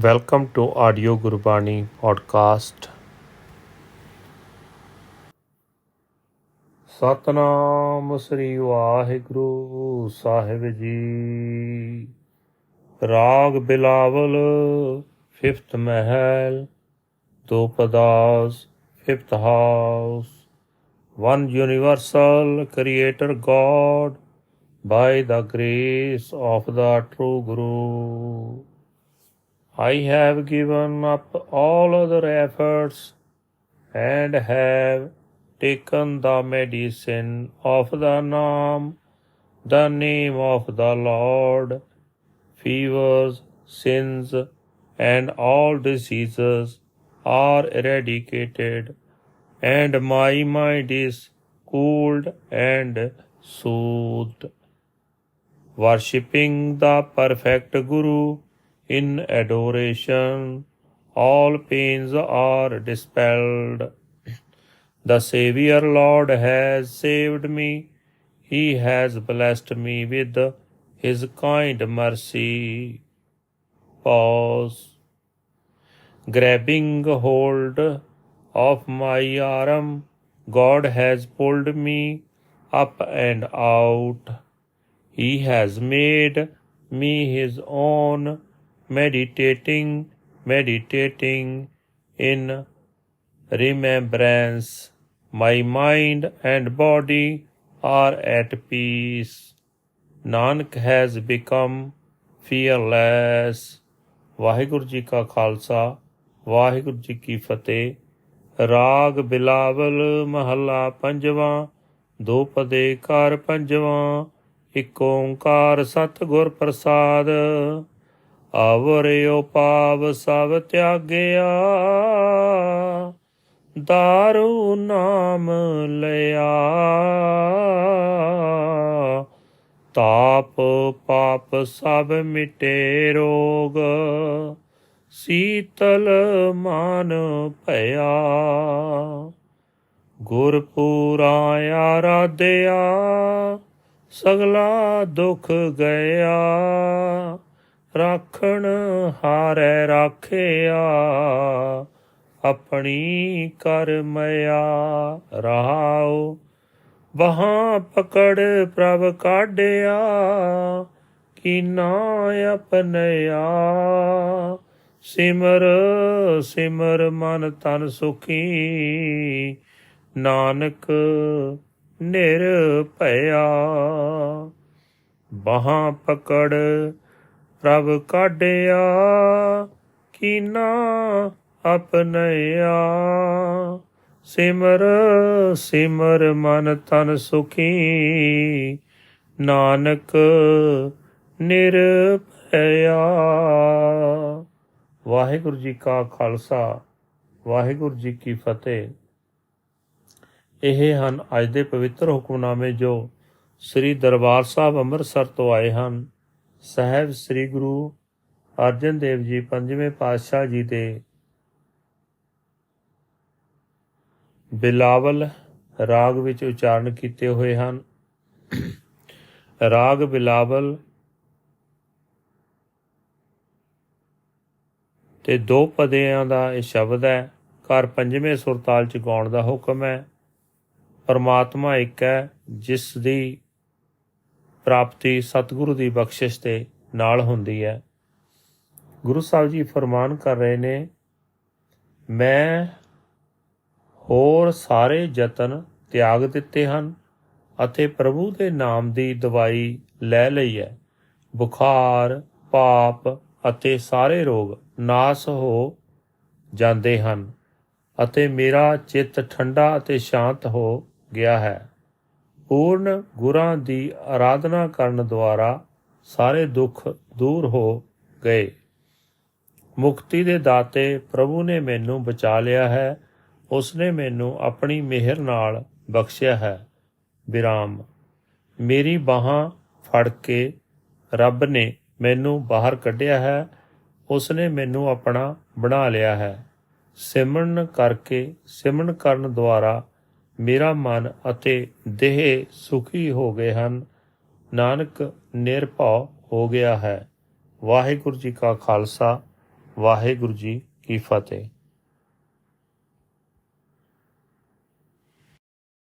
Welcome to Audio Gurbani podcast. Satnam ਸ੍ਰੀ ਵਾਹਿਗੁਰੂ ਸਾਹਿਬ ਜੀ ਰਾਗ Bilawal 5th ਮਹਿਲ ਦੋ ਪਦਾਸ 5th house one universal creator god by the grace of the true guru I have given up all other efforts and have taken the medicine of the Nam, the name of the Lord. Fevers, sins, and all diseases are eradicated, and my mind is cooled and soothed. Worshipping the perfect Guru in adoration, all pains are dispelled. The Savior Lord has saved me. He has blessed me with His kind mercy. Pause. Grabbing hold of my arm, God has pulled me up and out. He has made me His own, meditating, meditating in remembrance. My mind and body are at peace. Nanak has become fearless. Waheguru ji ਕਾ ਖਾਲਸਾ ਵਾਹਿਗੁਰੂ ਜੀ ਕੀ ਫਤਿਹ ਰਾਗ ਬਿਲਾਵਲ ਮਹੱਲਾ ਪੰਜਵਾਂ ਦੋ ਪਦੇ ਘਰ ਪੰਜਵਾਂ ਇੱਕ ਓੰਕਾਰ ਸਤ ਗੁਰ ਪ੍ਰਸਾਦ ਆਵਰਿਓ ਪਾਪ ਸਭ ਤਿਆਗਿਆ। ਦਾਰੂ ਨਾਮ ਲਿਆ। ਤਾਪ ਪਾਪ ਸਭ ਮਿਟੇ ਰੋਗ। ਸੀਤਲ ਮਨ ਭਇਆ। ਗੁਰਪੂਰਾ ਆਰਾਧਿਆ। ਸਗਲਾ ਦੁਖ ਗਿਆ ਰਾਖਣ ਹਾਰੈ ਰਾਖਿਆ, ਆਪਣੀ ਕਰਮਿਆ ਰਹਾਉ। ਵਹਾਂ ਪਕੜ ਪ੍ਰਭ ਕਾਢਿਆ, ਕੀਨਾ ਆਪਨਿਆ। ਸਿਮਰ ਸਿਮਰ ਮਨ ਤਨ ਸੁਖੀ, ਨਾਨਕ ਨਿਰਭਇਆ ਬਾਹਾਂ ਪਕੜ ਪ੍ਰਭ ਕਾਢਿਆ, ਕੀਨਾ ਆਪਨਿਆ ਸਿਮਰ ਸਿਮਰ ਮਨ ਤਨ ਸੁਖੀ, ਨਾਨਕ ਨਿਰਭਇਆ। ਵਾਹਿਗੁਰੂ ਜੀ ਕਾ ਖਾਲਸਾ, ਵਾਹਿਗੁਰੂ ਜੀ ਕੀ ਫਤਿਹ। ਇਹ ਹਨ ਅੱਜ ਦੇ ਪਵਿੱਤਰ ਹੁਕਮਨਾਮੇ ਜੋ ਸ੍ਰੀ ਦਰਬਾਰ ਸਾਹਿਬ ਅੰਮ੍ਰਿਤਸਰ ਤੋਂ ਆਏ ਹਨ। ਸਹਿਬ ਸ੍ਰੀ ਗੁਰੂ ਅਰਜਨ ਦੇਵ ਜੀ ਪੰਜਵੇਂ ਪਾਤਸ਼ਾਹ ਜੀ ਦੇ ਬਿਲਾਵਲ ਰਾਗ ਵਿੱਚ ਉਚਾਰਨ ਕੀਤੇ ਹੋਏ ਹਨ। ਰਾਗ ਬਿਲਾਵਲ ਤੇ ਦੋ ਪਦਿਆਂ ਦਾ ਇਹ ਸ਼ਬਦ ਹੈ। ਘਰ ਪੰਜਵੇਂ ਸੁਰਤਾਲ ਚ ਗਾਉਣ ਦਾ ਹੁਕਮ ਹੈ। ਪਰਮਾਤਮਾ ਇੱਕ ਹੈ, ਜਿਸ ਦੀ ਪ੍ਰਾਪਤੀ ਸਤਿਗੁਰੂ ਦੀ ਬਖਸ਼ਿਸ਼ ਦੇ ਨਾਲ ਹੁੰਦੀ ਹੈ। ਗੁਰੂ ਸਾਹਿਬ ਜੀ ਫਰਮਾਨ ਕਰ ਰਹੇ ਨੇ, ਮੈਂ ਹੋਰ ਸਾਰੇ ਯਤਨ ਤਿਆਗ ਦਿੱਤੇ ਹਨ ਅਤੇ ਪ੍ਰਭੂ ਦੇ ਨਾਮ ਦੀ ਦਵਾਈ ਲੈ ਲਈ ਹੈ। ਬੁਖਾਰ, ਪਾਪ ਅਤੇ ਸਾਰੇ ਰੋਗ ਨਾਸ ਹੋ ਜਾਂਦੇ ਹਨ ਅਤੇ ਮੇਰਾ ਚਿੱਤ ਠੰਡਾ ਅਤੇ ਸ਼ਾਂਤ ਹੋ ਗਿਆ ਹੈ। ਪੂਰਨ ਗੁਰਾਂ ਦੀ ਆਰਾਧਨਾ ਕਰਨ ਦੁਆਰਾ ਸਾਰੇ ਦੁੱਖ ਦੂਰ ਹੋ ਗਏ। ਮੁਕਤੀ ਦੇ ਦਾਤੇ ਪ੍ਰਭੂ ਨੇ ਮੈਨੂੰ ਬਚਾ ਲਿਆ ਹੈ। ਉਸ ਨੇ ਮੈਨੂੰ ਆਪਣੀ ਮਿਹਰ ਨਾਲ ਬਖਸ਼ਿਆ ਹੈ। ਵਿਰਾਮ। ਮੇਰੀ ਬਾਹਾਂ ਫੜ ਕੇ ਰੱਬ ਨੇ ਮੈਨੂੰ ਬਾਹਰ ਕੱਢਿਆ ਹੈ। ਉਸ ਨੇ ਮੈਨੂੰ ਆਪਣਾ ਬਣਾ ਲਿਆ ਹੈ। ਸਿਮਰਨ ਕਰਕੇ ਸਿਮਰਨ ਕਰਨ ਦੁਆਰਾ ਮੇਰਾ ਮਨ ਅਤੇ ਦੇਹ ਸੁਖੀ ਹੋ ਗਏ ਹਨ। ਨਾਨਕ ਨਿਰਭਉ ਹੋ ਗਿਆ ਹੈ। ਵਾਹਿਗੁਰੂ ਜੀ ਕਾ ਖਾਲਸਾ, ਵਾਹਿਗੁਰੂ ਜੀ ਕੀ ਫਤਿਹ।